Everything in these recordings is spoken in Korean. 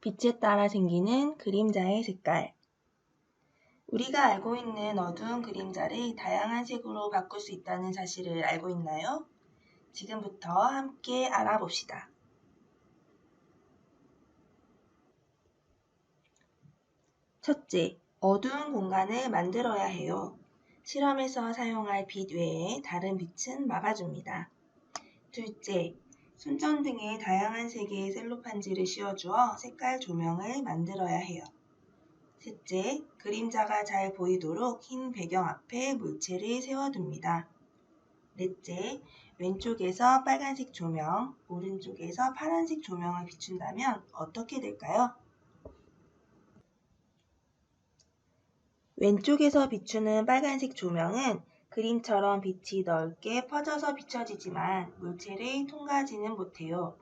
빛에 따라 생기는 그림자의 색깔. 우리가 알고 있는 어두운 그림자를 다양한 색으로 바꿀 수 있다는 사실을 알고 있나요? 지금부터 함께 알아봅시다. 첫째, 어두운 공간을 만들어야 해요. 실험에서 사용할 빛 외에 다른 빛은 막아줍니다. 둘째, 손전등에 다양한 색의 셀로판지를 씌워주어 색깔 조명을 만들어야 해요. 셋째, 그림자가 잘 보이도록 흰 배경 앞에 물체를 세워둡니다. 넷째, 왼쪽에서 빨간색 조명, 오른쪽에서 파란색 조명을 비춘다면 어떻게 될까요? 왼쪽에서 비추는 빨간색 조명은 그림처럼 빛이 넓게 퍼져서 비춰지지만 물체를 통과하지는 못해요.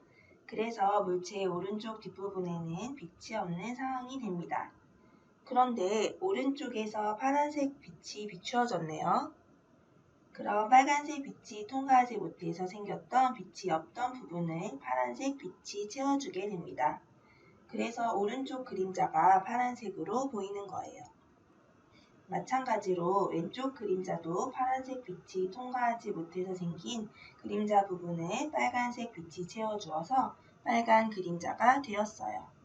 그래서 물체의 오른쪽 뒷부분에는 빛이 없는 상황이 됩니다. 그런데 오른쪽에서 파란색 빛이 비추어졌네요. 그럼 빨간색 빛이 통과하지 못해서 생겼던 빛이 없던 부분을 파란색 빛이 채워주게 됩니다. 그래서 오른쪽 그림자가 파란색으로 보이는 거예요. 마찬가지로 왼쪽 그림자도 파란색 빛이 통과하지 못해서 생긴 그림자 부분에 빨간색 빛이 채워주어서 빨간 그림자가 되었어요.